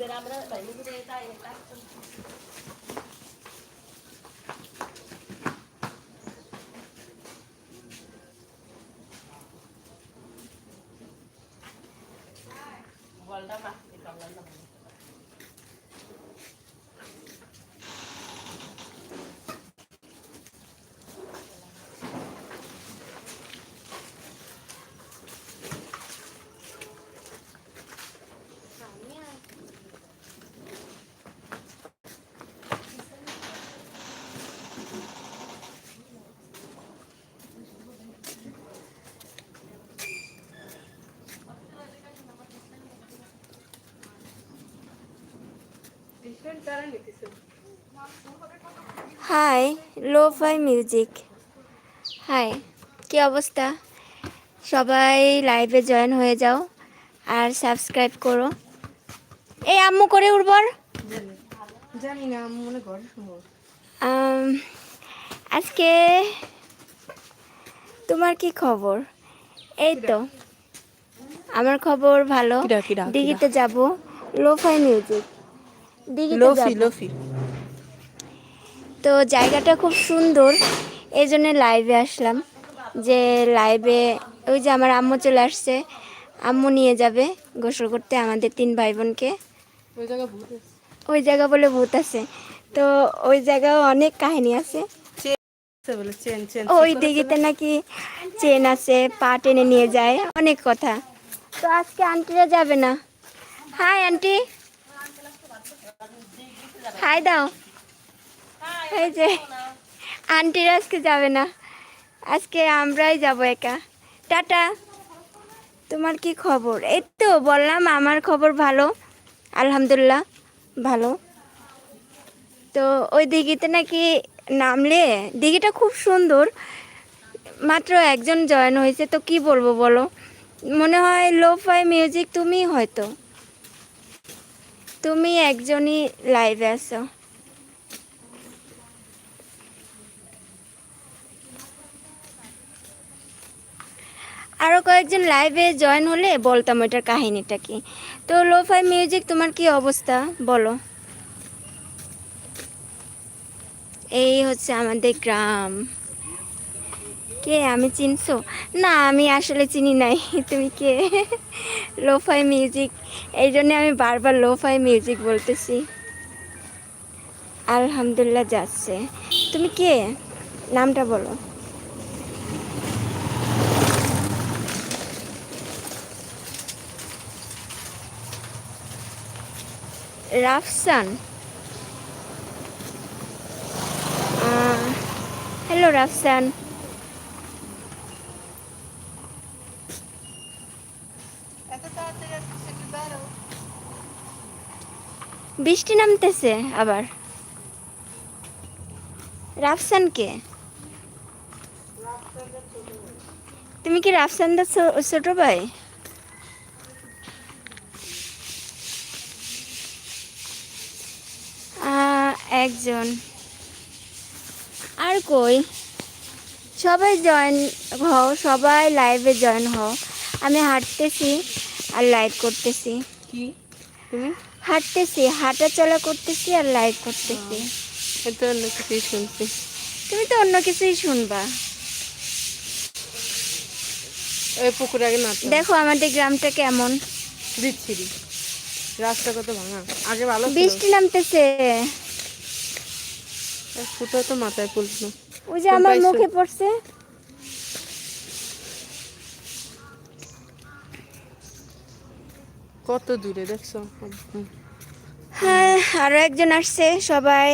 बरोबर hi lo fi music hi কি অবস্থা? সবাই লাইভে জয়েন হয়ে যাও আর সাবস্ক্রাইব করো। এই আম্মু করে উর্বর জানি না মনে আজকে তোমার কি খবর? এই তো আমার খবর ভালো? দিঘিতে যাব। লোফাই মিউজিক দিঘিতে লোফি লোফি। তো জায়গাটা খুব সুন্দর এই জন্য লাইভে আসলাম। যে লাইভে ওই যে আমার আম্মু চলে আসছে আম্মু নিয়ে যাবে গোসল করতে আমাদের তিন ভাই বোনকে ওই জায়গা ভূত আছে। ওই জায়গা বলে ভূত আছে। তো ওই জায়গাও অনেক কাহিনী আছে। আছে চেন চেন। ওই দিঘিতে নাকি চেন আছে পা টেনে নিয়ে যায় অনেক কথা। তো আজকে আন্টিরা যাবে না। হাই আন্টি হাই দাও। এই যে আন্টিরা আজকে যাবে না। আজকে আমরাই যাব একা। টাটা। তোমার কি খবর? এই তো বললাম আমার খবর ভালো। আলহামদুলিল্লাহ ভালো। তো ওই দিঘিতে নাকি নামলে? দিঘিটা খুব সুন্দর। মাত্র একজন জয়েন হয়েছে তো কি বলব বলো? মনে হয় লোফাই মিউজিক তুমি হয়তো। তুমি একজনই লাইভে আছো। আরও কয়েকজন লাইভে জয়েন হলে বলতাম ওইটার কাহিনীটা কি। তো লোফাই মিউজিক তোমার কি অবস্থা? বলো। এই হচ্ছে আমাদের গ্রাম। কে? আমি চিনছো? না, আমি আসলে চিনি নাই। তুমি কে? লোফাই মিউজিক এই জন্য আমি বারবার লোফাই মিউজিক বলতেছি। আলহামদুলিল্লাহ যাচ্ছে। তুমি কে? নামটা বলো। রাফসান। হ্যালো রাফসান। বৃষ্টি নামতেছে আবার। রাফসান কে তুমি কি রাফসান দা ছোট ভাই? একজন। আর কই? সবাই জয়েন হও, সবাই লাইভে জয়েন হও। আমি হাঁটতেছি আর লাইভ করতেছি। কি? তুমি? হাঁটতেছি হাঁটা চলা করতেছি আর লাইভ করতেছি। এটা অন্য কিছুই শুনছি। তুমি তো অন্য কিছুই শুনবা। ওই পুকুর আগে না দেখো আমাদের গ্রামটা কেমন। দিচ্ছিরি রাস্তা কত ভাঙা। আগে ভালো বৃষ্টি নামতেছে। ফুটো তো মাথায় পুলছিল ওই যে আমার মুখে পড়ছে। কত দূরে দেখছ? হ্যাঁ আরও একজন আসছে সবাই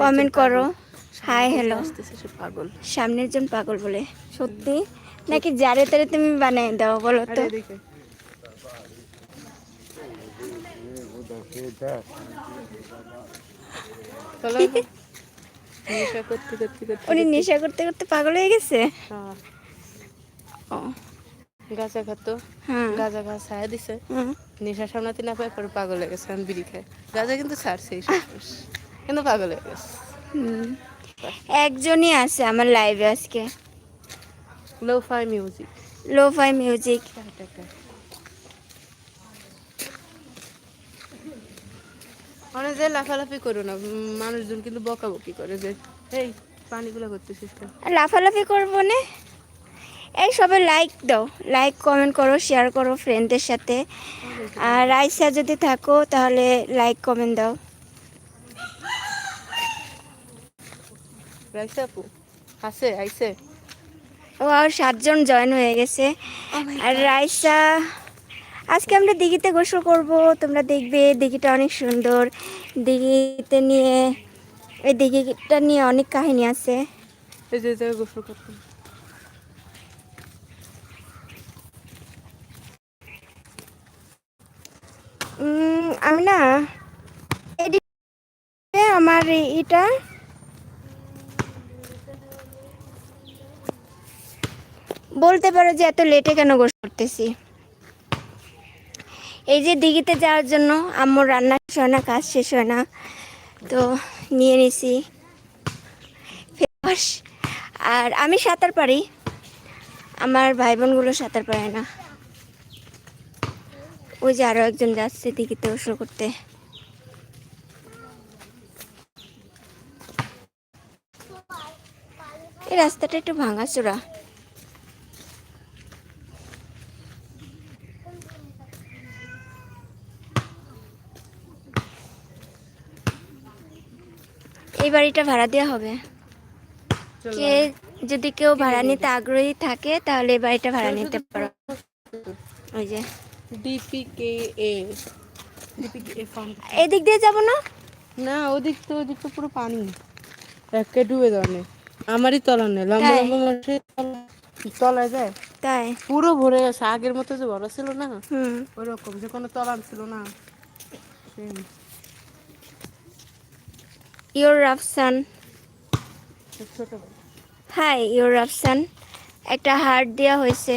কমেন্ট করো। হাই হ্যালো পাগল। সামনের জন পাগল বলে সত্যি? নাকি যারে তারে তুমি বানিয়ে দাও বলো তো? উনি নেশা করতে করতে পাগল হয়ে গেছে? হ্যাঁ, ও। গাঁজা খাতো হ্যাঁ। গাঁজা ঘা ছায়া দিছে। নেশা সামলাতে না পায় পরে পাগল হয়ে গেছে বিড়ি খাই। গাঁজা কিন্তু ছাড়ছে। কিন্তু পাগল হয়ে গেছে। একজনই আছে আমার লাইভে আজকে। Lo fi music. Lo fi music. মানে যে লাফালাফি করো না মানুষজন কিন্তু বকাবকি করে যে এই পানিগুলো করতেছিস কেন?" আর লাফালাফি করব না? এই সবে লাইক দাও। লাইক কমেন্ট করো শেয়ার করো ফ্রেন্ডদের সাথে। আর রাইসা যদি থাকো তাহলে লাইক কমেন্ট দাও। রাইসা আপু আছে আইসে ও আর সাতজন জয়েন হয়ে গেছে। আর রাইসা আজকে আমরা দিঘিতে গোসল করব। তোমরা দেখবে দিঘিটা অনেক সুন্দর। দিঘিতে নিয়ে এই দিঘিটা নিয়ে অনেক কাহিনী আছে। এই যে গোসল করতাম আমি না আমার এটা বলতে পারো যে এত লেটে কেন গোসল করতেছি? এই যে দিঘিতে যাওয়ার জন্য আম্মুর রান্না শেষ হয় না, কাজ শেষ হয় না, তো নিয়ে নিছি আর আমি সাঁতার পারি, আমার ভাই বোনগুলো সাঁতার পারে না। ওই যে আরও একজন যাচ্ছে দিঘিতে গোসল করতে। এই রাস্তাটা একটু ভাঙাচোরা। এই বাড়িটা ভাড়া দেওয়া হবে। কে যদি কেউ ভাড়া নিতে আগ্রহী থাকে তাহলে এই বাড়িটা ভাড়া নিতে পারো। ওই যে। ডিপিকে এ ডিপিকে এ ফার্ম এদিক দিয়ে যাব না? না ওদিক তো ওদিক তো পুরো পানি। একে ডুবে নেই আমারই তলা নেই। লম্বা লম্বা তলায় যায়। তাই। পুরো ভরে গেছে। আগের মতো যে বড় ছিল না হুম। ওইরকম যে কোনো তলান ছিল না. Your Rafsan hi your Rafsan একটা হার্ট দেওয়া হয়েছে।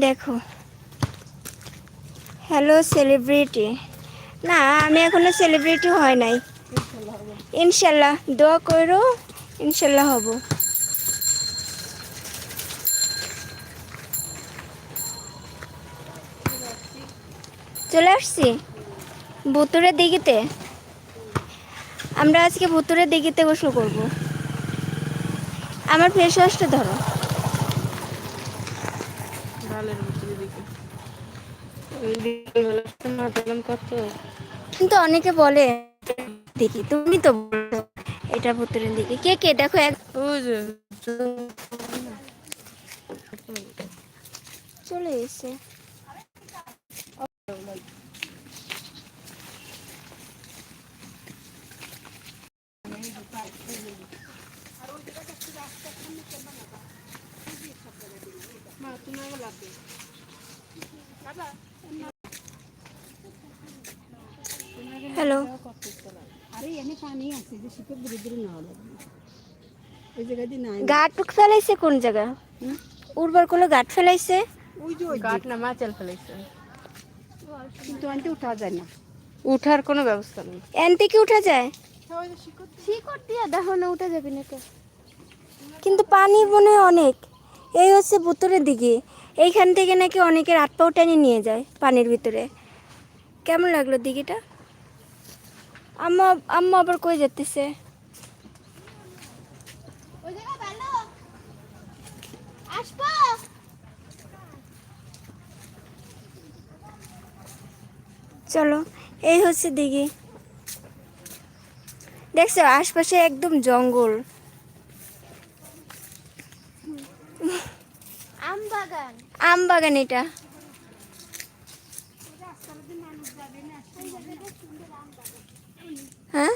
দেখো। হ্যালো সেলিব্রিটি না, আমি এখনও সেলিব্রিটি হয় নাই। ইনশাল্লাহ, দোয়া করো, ইনশাল্লাহ হব। চলে আসছি? ভুতুরের দিঘিতে? আমরা আজকে ভুতুরের দিঘিতে গোসল করব। আমার ফেস ওয়াশটা ধরো ঢালের ভিতরে দিকে ওই বিকেলবেলা মাতালাম কত কিন্তু অনেকে বলে, দেখি, তুমি তো এটা ভুতুরের দিকে। কে কে? দেখো এক চলে এসে দূরে নেওয়া লাগবে। জায়গা দিয়ে ফেলাইছে কোন জায়গা? উর্বর গাট ফেলাইছে? ওই যে ওই না মাচাল ফেলাইছে। কিন্তু আনতে উঠা যায় না। উঠার কোনো ব্যবস্থা নেই। উঠা যায়? শিকড় দিয়া। দেখো না উঠা যাবে না তো কিন্তু পানি মনে অনেক। এই হচ্ছে ভুতুরের দিকে এইখান থেকে নাকি অনেকের হাত পাও টেনে নিয়ে যায় পানির ভিতরে। কেমন লাগল দিঘিটা? আম্মা আম্মা আবার কই যেতেছে চলো এই হচ্ছে দিঘি। দেখছ আশপাশে একদম জঙ্গল আম বাগান আম বাগান এটা। হ্যাঁ?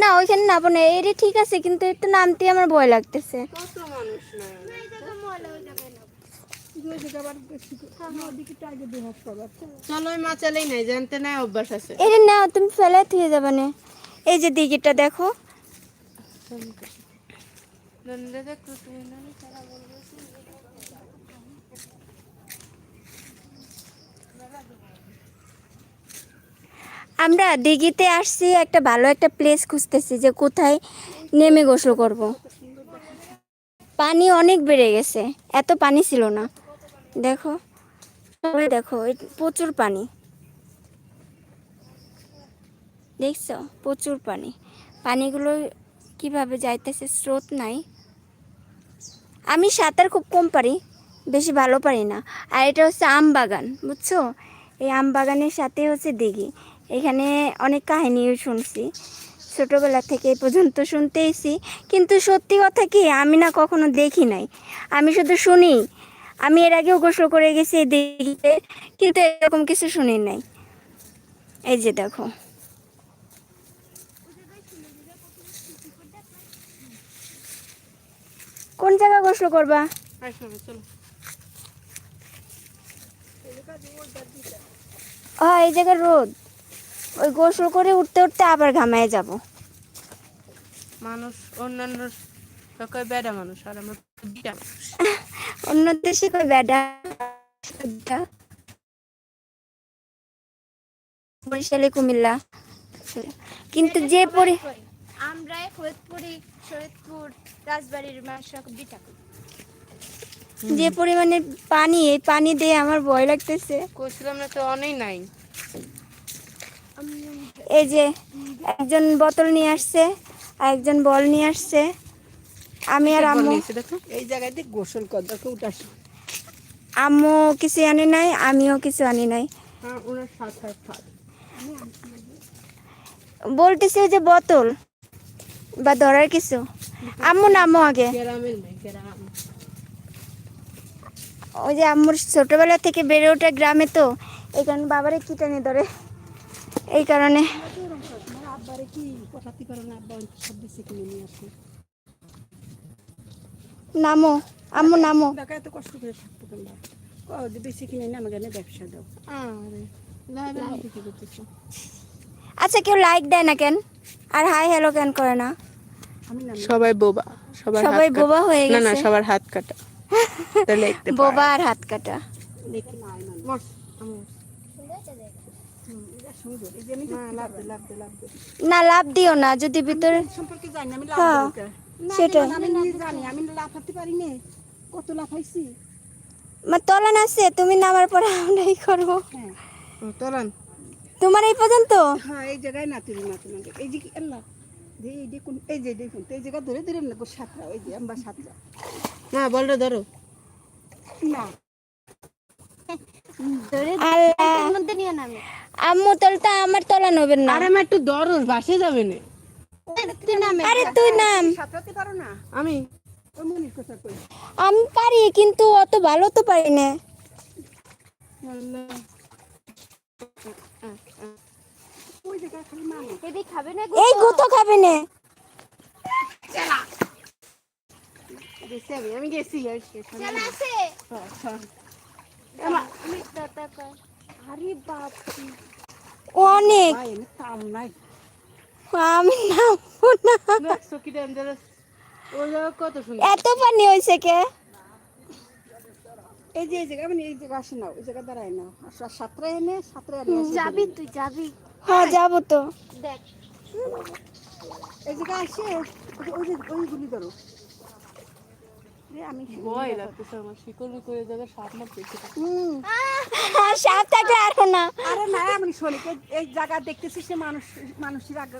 না ওইখানে নামবো না এটা ঠিক আছে কিন্তু একটু নামতে আমার ভয় লাগতেছে। না ওই জায়গা আবার নদীকে টাইগে দিয়ে হাত পাবার চলো ওই মাচালেই নাই জানতে নাই অভ্যাস আছে। এটা না তুমি ফেলে থুয়ে যাবে না এই যে দিঘিটা দেখো। আমরা দিঘিতে আসছি, একটা ভালো একটা প্লেস খুঁজতেছি যে কোথায় নেমে গোসল করব। পানি অনেক বেড়ে গেছে, এত পানি ছিল না। দেখো, সবাই দেখো প্রচুর পানি। দেখছ? প্রচুর পানি। পানিগুলো কীভাবে যাইতেছে স্রোত নাই। আমি সাঁতার খুব কম পারি, বেশি ভালো পারি না। আর এটা হচ্ছে আম বাগান, বুঝছ? এই আম বাগানের সাথে হচ্ছে দিঘি। এখানে অনেক কাহিনীও শুনছি। ছোটোবেলা থেকে এই পর্যন্ত শুনতেইছি। কিন্তু সত্যি কথা কি, আমি না কখনো দেখি নাই। আমি শুধু শুনি। আমি এর আগেও গোসল করে গেছি দিঘিতে, কিন্তু এরকম কিছু শুনি নাই। এই যে দেখো। কোন জায়গা গোসল করবা? হ্যাঁ এই জায়গায় রোদ। ওই গোসল করে উঠতে উঠতে আবার ঘামায় যাব। মানুষ অন্যান্য সকল বেড়া মানুষ আর আমরা অন্য দেশে কই বেডা বরিশালে কুমিল্লা। কিন্তু যে পরি আমরা ফরিদপুরি শরীদপুর রাজবাড়ির মানুষ বিটা যে পরিমাণে পানি এই পানি দিয়ে আমার ভয় লাগতেছে। কইছিলাম না তো অনেক নাই। এই যে একজন বোতল নিয়ে আসছে আর একজন বল নিয়ে আসছে। আমি আর আম্মু এই জায়গায় দিয়ে গোসল কর দেখো উঠাস আম্মু কিছু আনি নাই আমিও কিছু আনি নাই। হ্যাঁ বলতেছে যে বোতল। বা ধরার কিছু? আম্মু নামো আগে। ওই যে আম্মুর ছোটবেলা থেকে বেড়ে ওঠা গ্রামে তো এই কারণে বাবারে কি টানে ধরে? এই কারণে। না নামো আম্মু নামো। এত কষ্ট করে থাকতো তোমরা। বেশি কিনে নিয়ে আমাকে ব্যবসা দাও। আচ্ছা কেউ লাইক দেয় না কেন? আর হাই হ্যালো কেন করে না? সবাই বোবা সবার সবাই বোবা হয়ে গেছে না না সবার হাত কাটা। তাহলে বোবা আর হাত কাটা। দেখি না লাভ দে লাভ দে লাভ দে না লাভ দিও না যদি ভিতরে সম্পর্কে জানি আমি হ্যাঁ, লাভ দেবো না আমি জানি আমি লাফাতে পারি না কত লাফাইছি? মা তলান আছে তুমি নামার পরে আমরাই করব। হ্যাঁ। তোলান। তোমার এই পর্যন্ত? হ্যাঁ এই জায়গায় না তুলি না তোমাকে এই যে কি আল্লাহ। এই দেখুন এই যে দেখুন এই জায়গা ধরে ধরে না সাতটা ওই যে আমরা সাতটা না বলটা ধরো। না। আম্মু তলটা আমার তলা নবেন না। আরে আমি একটু ধরো বাসে যাবে না। আরে তুই নাম সাঁতরাতে পারো না? আমি? আমি পারি কিন্তু অত ভালো তো পারি না। মানো এই গুতো খাবে না। আমি গেছি আর। আরে বাপ অনেক। আমি নামবো না। এত পানি হয়েছে কে? এই যে এই জায়গা মানে এই জায়গা আসে না ওই জায়গা দাঁড়ায় না। আর সাতটা এনে সাতটা যাবি তুই যাবি। হ্যাঁ যাব তো। এই জায়গা আসে ওই- ওই যে ওইগুলি ধরো। আমি ভয় লাগতেছে আমার শিকড় মিকড় এই সাপ মাপ দেখতে সাপ থাকলে আরও না। আরে না আমি শোনিক এই- এই জায়গা দেখতেছি সে মানুষ মানুষের আগে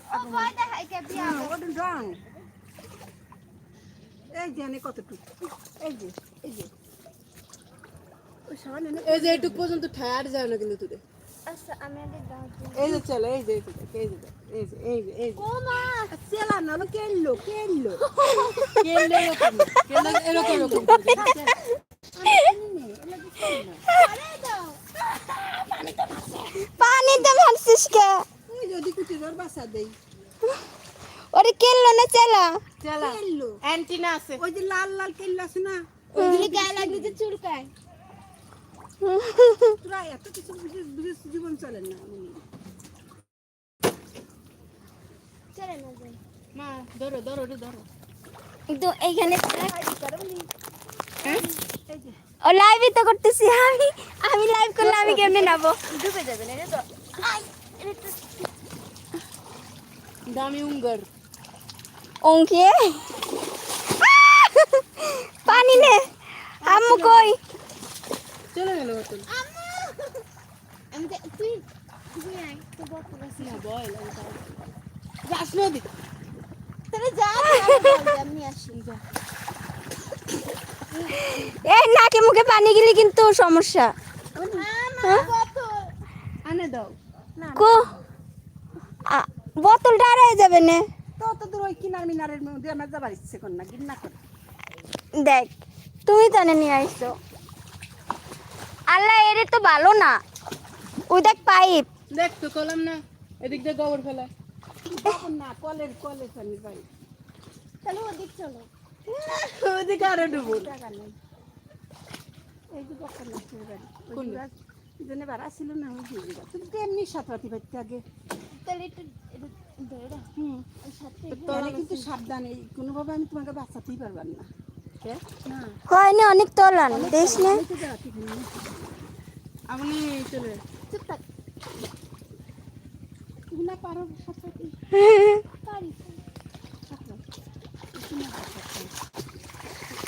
এই যে কতটুকু? এই যে এই যে। এই যে এইটুক পর্যন্ত ঠায়ার যায় না কিন্তু তুই এই যে চলো এই যে এই যে এই যে এই যে এই যে। এই যে চেলা না হলো কেললো কেললো কেলে এরকম না, এরকম এরকম পানি তো মারছিস কে? যদি কুটি ধর বাসা দেই। ওরে কেললো না চেলা? চালা। কেললো অ্যান্টিনা আছে ওই যে লাল লাল কেল্লো আছে না? ওই গায়ে লাগলে যে চুলকায়। তোরা এত কিছু বুঝিস বুঝিস জীবন চলে না মা ধরো ধরো ধরো কিন্তু এইখানে ও লাইভই তো করতেছি আমি। আমি লাইভ করলে আমি কেমনে নাবো? ডুবে যাবে না তো দামি উঙ্গার। পানি নে। আম্মু কই? চলে গেল বোতল। আমি তো- তুই তুই আয়, বোতল আছে। না বল যাস না ওদিকে। তাহলে যা, আমি এই নাকে মুখে পানি গেলে কিন্তু সমস্যা। আমার বোতল। আনে দাও। কো আ, বোতলটা আড়াই যাবে না। তো তো দূর ওই কিনার মিনারের মধ্যে আমার যাবার ইচ্ছে কর না কর। দেখ তুমি তো নিয়ে আসছো আল্লাহ এর তো ভালো না। ওই দেখ পাইপ। দেখ তো কলাম না। এদিক দিয়ে গোবর ফেলা। না কলের কলের পানির বাড়ি তাহলে ওদিক চলো। ওদিকে আরও ডুবো। টাকা নেই। এই যে বকর বাড়ি কোন ওই জন্য বার আসছিল না ওই যে। তুমি তো এমনি সাঁতরাতে পারতে আগে। তাহলে একটু একটু ধরে। রাখ। হুম কিন্তু সাবধান এই কোনোভাবে আমি তোমাকে বাঁচাতেই পারবার না। কে? না হয়নি অনেক তলান দেশ না আপনি চলে চুপ থাক। না পারো।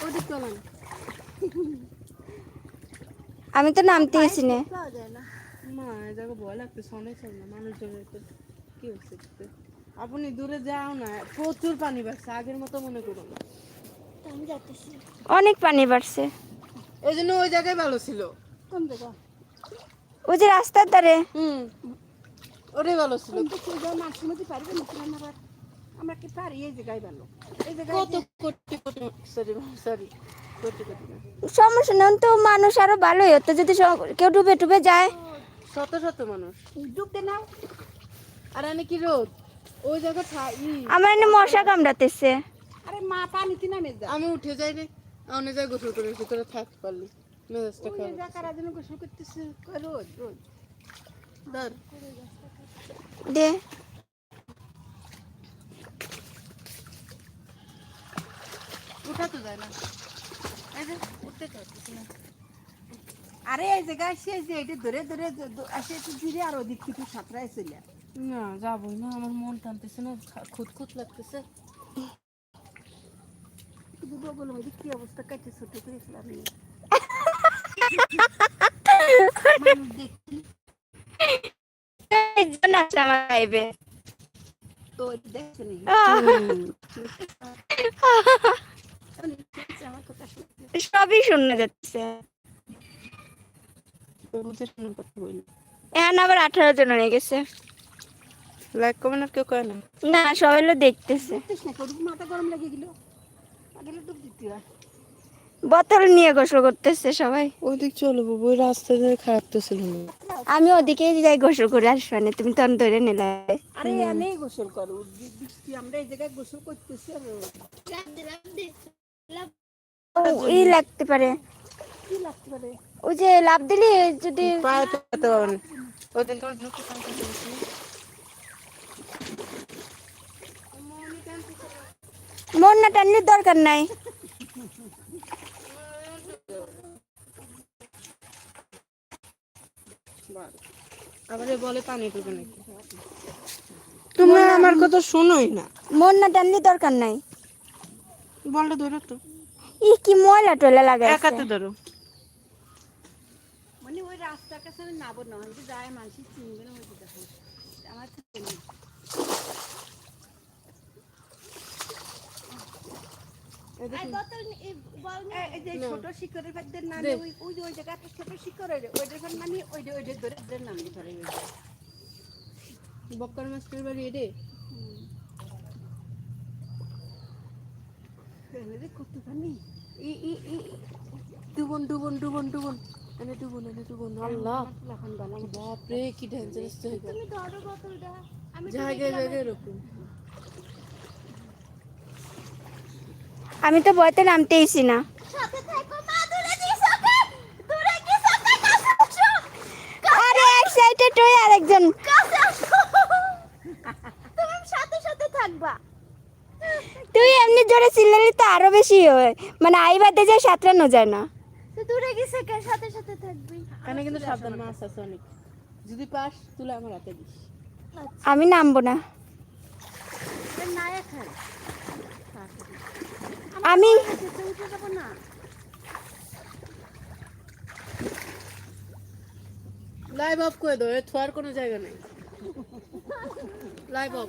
ওদিক আমি তো নামতে এসি না পাওয়া যায় না। মা ভয় লাগতেছে অনেক না মানুষজনের তো কি হচ্ছে আপনি দূরে যাও না প্রচুর পানি বাড়ছে আগের মতো মনে করুন। অনেক পানি বাড়ছে। এই জন্য ওই জায়গায় ভালো ছিল। কোন জায়গা? ওই যে রাস্তার ধারে। হুম। ওটাই ভালো ছিল। কিন্তু সেই মানুষের মধ্যে পারবে না আমরা কি পারি? এই জায়গায় ভালো। এই জায়গায় কত কোটি কোটি সরি সরি কোটি কোটি সমস্যা নেই তো মানুষ আরও ভালোই হতো। যদি কেউ ডুবে টুবে যায়। শত শত মানুষ। ডুবতে নাও। আর এনে কি রোদ? ওই জায়গা আমার এনে মশা কামড়াতেছে। আরে মা পানিতে নামে যা। আমি উঠে যাই রে। অনেক জায়গায় গোসল করে ভিতরে থাকতে পারলি। মেজাজটা ওই খারাপ। জায়গার জন্য গোসল করতেছে রোজ রোজ। ধর। দে। উঠা তো যায় না। এই যে উঠতে চাচ্ছিস না। আরে এই জায়গায় সে যে এটা ধরে ধরে আসে একটু ধীরে আর ওদিক থেকে সাঁতরায় চলে না যাব না আমার মন টানতেছে না খুঁত খুঁত লাগতেছে কিন্তু বগল মধ্যে কি অবস্থা কাটে ছোট করে ফেলাম মানুষ দেখছি একজন আছে সবই শুনে যাচ্ছে। এখন আবার আঠারো জন হয়ে গেছে। লাইক কমেন্ট আর কেউ করে না? না সবাই দেখতেছে। মাথা গরম লেগে গেল? বোতল নিয়ে গোসল করতেছে সবাই ওদিক চলো বাবু ওই রাস্তা দিয়ে খারাপ তো ছিল আমি ওদিকে যাই গোসল করে আসব না তুমি তখন ধরে নিলে আরে এনে গোসল করো বৃষ্টি আমরা এই জায়গায় গোসল করতেছি ই লাগতে পারে কি লাগতে পারে ওই যে লাভ দিলি যদি পায়ে তো যেতে পারবে না ওই তোমার ঢুকে কাম করতে গেছিলি। মন না টানলে দরকার নাই। তোমরা আমার কথা শোনোই না। মন না টানলে দরকার নাই। বলটা ধরো তো ই কি ময়লা টয়লা একাতে ধরো। মানে ওই রাস্তার কাছে না যায় মানুষ চিনবে না আমার থেকে নেই। আর বোতল নি- এই বল নি। এ- এই যে ছোট শিকড়ের বাদ্যের নামে ওই ওই যে ওই ছোট শিকড়ের ওইটার মানে ওই ওই ধরে ধরে ধরে বক্কর মাস্টার বাড়ি রে এনে কত ই ই ই ডুবন ডুবন ডুবন ডুবন। এনে ডুবন এনে ডুবন। আল্লাহ। লাফান বানা বাপরে কি ডেঞ্জারাস জায়গায় জায়গায় এরকম। আমি তো বইতে নামতেইছি না। আরেকজন। সাথে থাকবা। তুই এমনি জোরে চিল্লালে তো আরও বেশি হয়। মানে আইবাতে যায় সাঁতরানো যায় না। তো দূরে গেছে সাথে সাথে থাকবি। কিন্তু সাবধান মাছ আছে অনেক। যদি পাস তুলে আমার হাতে দিস। আমি নামবো না। আমি লাইভ অফ করে দেবো থোয়ার কোনো জায়গা নেই। লাইভ অফ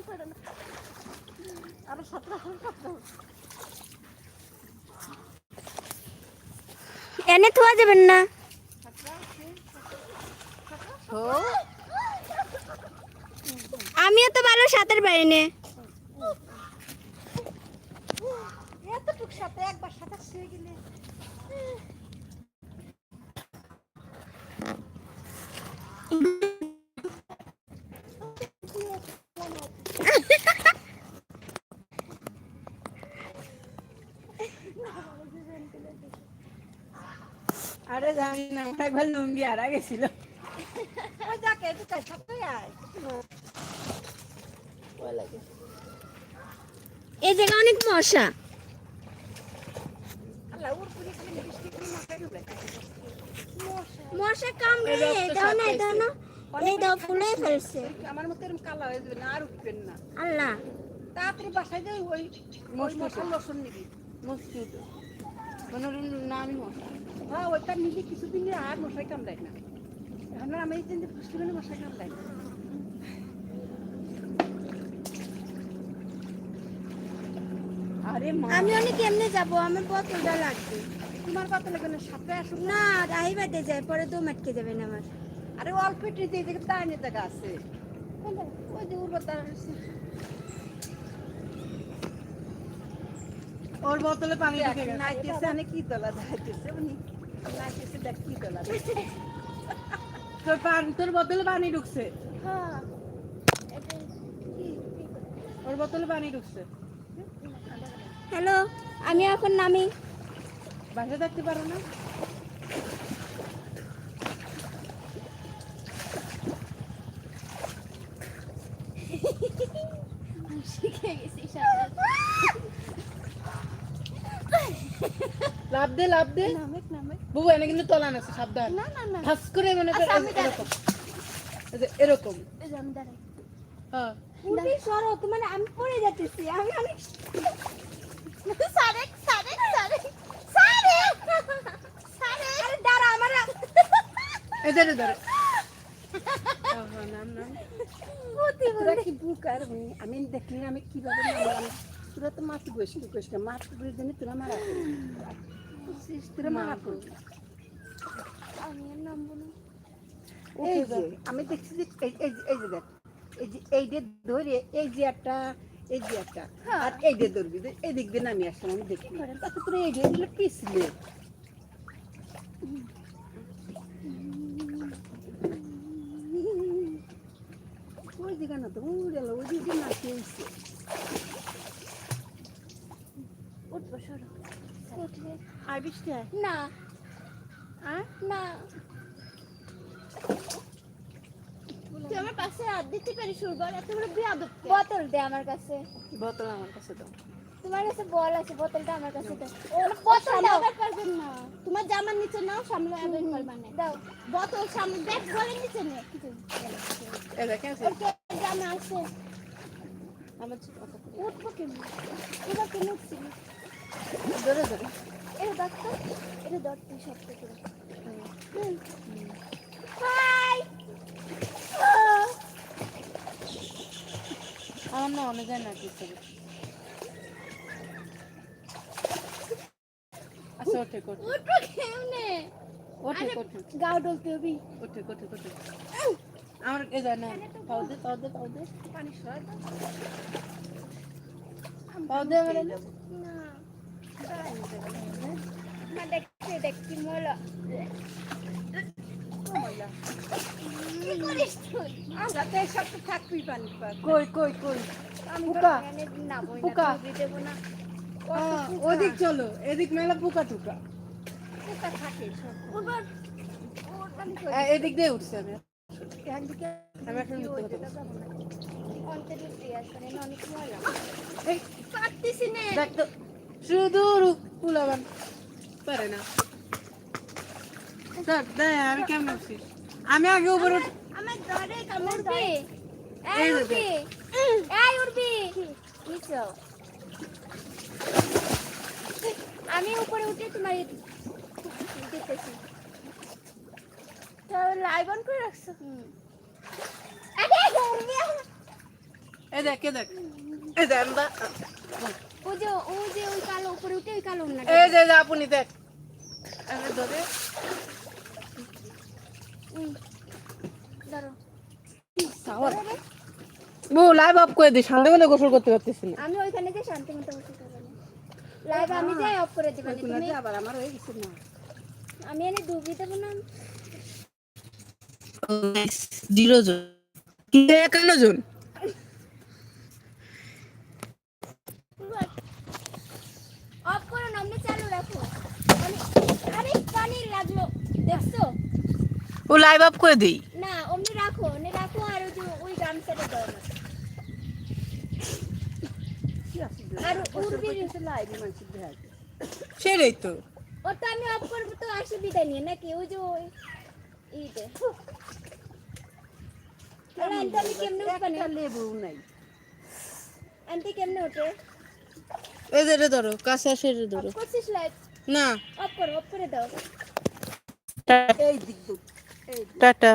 এনে থোয়া যাবেন না। আমিও তো ভালো সাঁতার পাইনি এতটুক সাথে একবার সাঁতার শিখে গেলে। আরে জানি না আমার একবার লুঙ্গি হারা গেছিল। যাকে একটু আয় এই জায়গা অনেক মশা আল্লাহ ওর পুরি খালি বৃষ্টি করে মাথায় ঢুকে মশা কামড়ে দাও না দাও না। এই দাও ফুলে ফেলছে। আমার মতো এরকম কালা হয়ে যাবে না আর উঠবেন না। আল্লাহ। তাড়াতাড়ি বাসায় যাই ওই মশলা লসুন নিবি। মসজিদ নামই মশা। হ্যাঁ ওইটা নিলে কিছুদিন আর মশাই কামড়ায় না। এখন আমি এই দিন পুষ্টি করে মশাই কামড়ায় না। আরে আমি অনেক এমনি যাব আমার বোতলটা লাগবে। তোমার কত লাগবে না সাপে আসুক। না রাহি যায় পরে দম আটকে যাবেন আমার। আরে অল্প একটু দিয়ে দেখে জায়গা আছে। ওই যে উর্বরতা ওর বোতলে পানি ঢুকে গেছে। নাইতেছে কি দাঁড়াইতেছে উনি? নাইতেছে দেখ কি দলা তোর পানি তোর বোতলে পানি ঢুকছে। হ্যাঁ। ওর বোতলে পানি ঢুকছে। হ্যালো আমি এখন নামি। বাসা থাকতে পারো না লাভ দে লাভ দে। বুবু এনে কিন্তু তলান আছে সাবধান। না না না। ফাস করে মনে কর আচ্ছা, এরকম। এরকম। এই যে আমি দাঁড়াই। হ্যাঁ। উনি সরো তোমার আমি পড়ে যাচ্ছি আমি অনেক সারেক সারেক সারেক সারেক সারেক আরে দাঁড়া আমার এদের ধরে। আমি দেখলি আমি কীভাবে তোরা তো মাছ বসে বসে মাছ বসে জানি তোরা মারা? তোরা মারা করবি। আমি দেখছি যে- এই যে দেখ। এই যে এই যে ধরে এই যে একটা এই যে একটা আর এই যে ধরবি এই দিক দিয়ে নামি আসলাম আমি দেখি। তাতে তোরা এই যে এগুলো পিছলে ওই দিকে না তো ওই গেল ওই দিকে নাচে এসছে উঠবো সরো। আর বৃষ্টি হয়? না। আর না। তুই আমার পাশে হাত দিতে পারিস সুরবর এত বড় বিয়া বোতল দে আমার কাছে। বোতল আমার কাছে দাও। তোমার কাছে বল আছে বোতলটা আমার কাছে দাও। ও বোতল দাও। পারবেন না। তোমার জামার নিচে নাও সামনে আবার পারবা না দাও। বোতল সামনে দেখ বলের নিচে নে। এই দেখেন জামা আছে? আমার ছোট উঠবো কেমন? এবার কেন উঠছি? ধরে ধরে। এটা দেখ তো এটা ধর সব থেকে। হাই আমার না অনেক যায় না কিছু আচ্ছা ওঠে ওঠে। কেমনে? ওঠে ওঠে। গাও ডলতে হবে। ওঠে ওঠে ওঠে। আমার এ যায় না পাও দে পাও দে পাও দে। পানি সরাই দাও। পাও দে আমার না। না দেখছি দেখছি মোলা কি করিস তুই আমরা তো এইসব তো থাকবি পানি পার কই কই কই? আমি পোকা এনে নাবই না পোকা। ডুবি দেবো না। আহ, ওদিক চলো এদিক মেলা পোকা টুকা। আহ, এদিক দিয়ে উঠছে আমি। এখন দেখ তো শুধু পুলাবান পারে না। দেখ দেখ আমি কেমন উঠছি আমি আগে উপরে উঠ। আমার ধরে কামড়বে এই উঠবি? এই উঠবি? নিচো। আমি উপরে উঠে তোমার দিতেছি। লাইভ অন করে রাখছো? আরে ধরবি এই দেখ এই দেখ। এই দেখ ও যে ও যে ওই কালো উপরে উঠে ওই কালো না। এই যে আপনি দেখ। ধরে। ধরো লাইভ অফ করে দিই সন্ধ্যাবেলা গোসল করতে পারতেছি না। আমি ওইখানে যে শান্তি মতো বসে থাকব লাইভ আমি যাই অফ করে দিবেন তুমি আবার আমার হয়ে গেছে না। আমি এনে ডুবি দেবো না। জিরো জন। একান্ন জন? অফ করো না চালু রাখো আমি- আরে পানি লাগল দেখছ? ও লাইভ অফ করে দিই। না অমনি রাখো অমনি রাখো আর ওই যে ওই গামছাটা দাও না আর উড়বি লাইভ মানুষের দেখা। সেটাই তো। ওটা আমি অফ করব তো বিদায় নিয়ে নাকি? ওই যে ওই ইতে আরে আন্টি আমি কেমনে উঠবানি একটা লেবু নাই। আন্টি কেমনে ওঠে? এই ধরো কাছে আসে ধরো। করছিস লাইভ না। অফ করো অফ করে দাও। এই দিক টাটা।